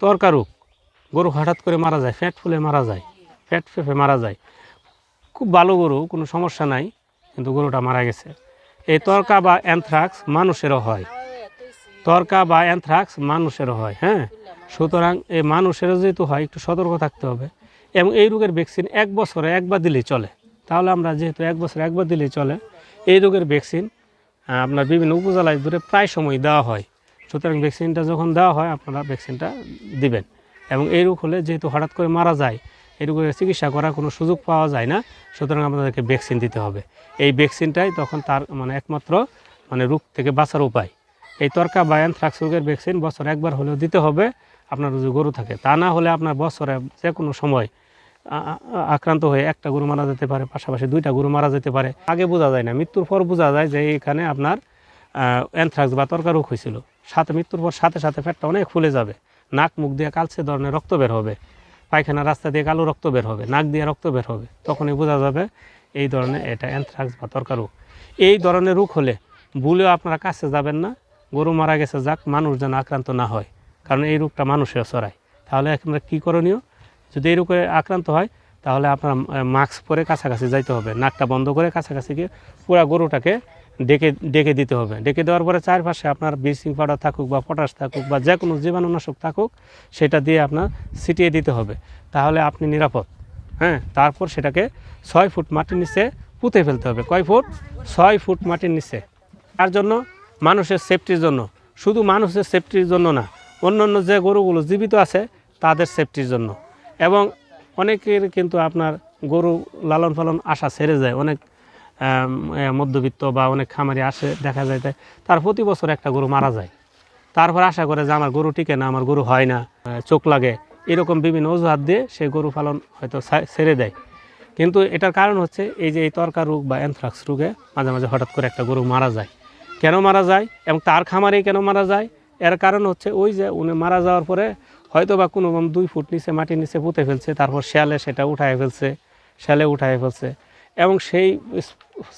তরকারুক গরু হঠাৎ করে মারা যায়, ফ্যাট ফুলে মারা যায়, ফ্যাট ফেফে মারা যায়। খুব ভালো গরু, কোনো সমস্যা নাই, কিন্তু গরুটা মারা গেছে। এই তরকা বা অ্যানথ্রাক্স মানুষেরও হয়। তরকা বা অ্যানথ্রাক্স মানুষেরও হয় হ্যাঁ? সুতরাং এই মানুষেরও যেহেতু হয়, একটু সতর্ক থাকতে হবে। এবং এই রোগের ভ্যাকসিন এক বছরে একবার দিলেই চলে। তাহলে আমরা যেহেতু এক বছরে একবার দিলেই চলে, এই রোগের ভ্যাকসিন আপনার বিভিন্ন উপজেলায় ধরে প্রায় সময় দেওয়া হয়। সুতরাং ভ্যাকসিনটা যখন দেওয়া হয়, আপনারা ভ্যাকসিনটা দিবেন। এবং এই রোগ হলে যেহেতু হঠাৎ করে মারা যায়, এই রোগের চিকিৎসা করার কোনো সুযোগ পাওয়া যায় না, সুতরাং আপনাদেরকে ভ্যাকসিন দিতে হবে। এই ভ্যাকসিনটাই তখন তার মানে একমাত্র মানে রোগ থেকে বাঁচার উপায়। এই তরকা বা অ্যানথ্রাক্স রোগের ভ্যাকসিন বছর একবার হলেও দিতে হবে, আপনার যদি গরু থাকে। তা না হলে আপনার বছরে যে কোনো সময় আক্রান্ত হয়ে একটা গরু মারা যেতে পারে, পাশাপাশি দুইটা গরু মারা যেতে পারে। আগে বোঝা যায় না, মৃত্যুর পর বোঝা যায় যে এখানে আপনার অ্যানথ্রাক্স বা তরকা রোগ হয়েছিল। সাথে মৃত্যুর পর সাথে সাথে ফ্যাটটা অনেক ফুলে যাবে। নাক, মুখ দিয়ে কালচে ধরনের রক্ত বের হবে। পায়খানা রাস্তা দিয়ে কালো রক্ত বের হবে। নাক দিয়ে রক্ত বের হবে। তখনই বোঝা যাবে এই ধরনের এটা অ্যানথ্রাক্স বা তরকা রোগ এই ধরনের রোগ হলে ভুলেও আপনারা কাছে যাবেন না। গরু মারা গেছে যাক মানুষ যেন আক্রান্ত না হয়। কারণ এই রোগটা মানুষেও ছড়ায়। তাহলে আপনারা কী করণীয়? যদি এই রোগে আক্রান্ত হয়, তাহলে আপনার মাস্ক পরে কাছাকাছি যাইতে হবে। নাকটা বন্ধ করে কাছাকাছি গিয়ে পুরা গরুটাকে ডেকে ডেকে দিতে হবে। ডেকে দেওয়ার পরে চারপাশে আপনার ব্লিচিং পাউডার থাকুক বা পটাশ থাকুক বা যে কোনো জীবাণুনাশক থাকুক, সেটা দিয়ে আপনার ছিটিয়ে দিতে হবে। তাহলে আপনি নিরাপদ। হ্যাঁ তারপর সেটাকে ছয় ফুট মাটির নিচে পুঁতে ফেলতে হবে। কয় ফুট? ছয় ফুট মাটির নিচে। তার জন্য মানুষের সেফটির জন্য। শুধু মানুষের সেফটির জন্য না অন্য অন্য যে গরুগুলো জীবিত আছে, তাদের সেফটির জন্য। এবং অনেকের কিন্তু আপনার গরু লালন পালন আশা ছেড়ে যায়। অনেক মধ্যবিত্ত বা অনেক খামারি আসে, দেখা যায় তার প্রতি বছর একটা গরু মারা যায়। তারপর আশা করে যে আমার গরু টিকে না, আমার গরু হয় না চোখ লাগে, এরকম বিভিন্ন অজুহাত দিয়ে সে গরু পালন হয়তো ছেড়ে দেয়। কিন্তু এটার কারণ হচ্ছে এই যে এই তরকা রোগ বা অ্যানথ্রাক্স রোগে মাঝে মাঝে হঠাৎ করে একটা গরু মারা যায়। কেন মারা যায় এবং তার খামারেই কেন মারা যায়? এর কারণ হচ্ছে ওই যে উনি মারা যাওয়ার পরে হয়তো বা কোনো দুই ফুট নিচে মাটির নিচে পুঁতে ফেলছে, তারপর শেয়ালে সেটা উঠায় ফেলছে শেলে উঠায় ফেলছে। এবং সেই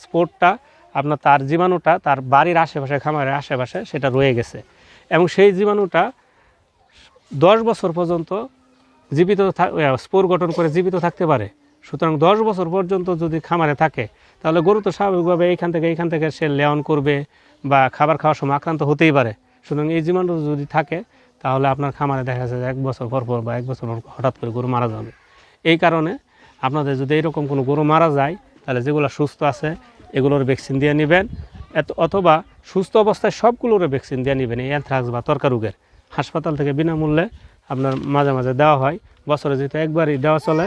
স্পোর্টটা আপনার তার জীবাণুটা তার বাড়ির আশেপাশে, খামারের আশেপাশে সেটা রয়ে গেছে। এবং সেই জীবাণুটা দশ বছর পর্যন্ত জীবিত স্পোর গঠন করে জীবিত থাকতে পারে। সুতরাং দশ বছর পর্যন্ত যদি খামারে থাকে, তাহলে গরু তো স্বাভাবিকভাবে এইখান থেকে এইখান থেকে সে লেয়ন করবে বা খাবার খাওয়ার সময় আক্রান্ত হতেই পারে। সুতরাং এই জীবাণু যদি থাকে, তাহলে আপনার খামারে দেখা যাচ্ছে এক বছর পর পর বা এক বছর হঠাৎ করে গরু মারা যাবে। এই কারণে আপনাদের যদি এরকম কোনো গরু মারা যায় তাহলে যেগুলো সুস্থ আছে, এগুলোর ভ্যাকসিন দিয়ে নেবেন। এত, অথবা সুস্থ অবস্থায় সবগুলোর ভ্যাকসিন দিয়ে নেবেন, এই অ্যানথ্রাক্স বা তর্কা রোগের হাসপাতাল থেকে বিনামূল্যে আপনার মাঝে মাঝে দেওয়া হয়। বছরে যেহেতু একবারই দেওয়া চলে,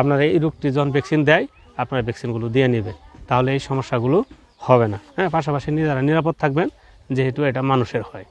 আপনার এই রোগটি যখন ভ্যাকসিন দেয়, আপনার ভ্যাকসিনগুলো দিয়ে নেবেন। তাহলে এই সমস্যাগুলো হবে না। হ্যাঁ পাশাপাশি নিজেরা নিরাপদ থাকবেন, যেহেতু এটা মানুষের হয়।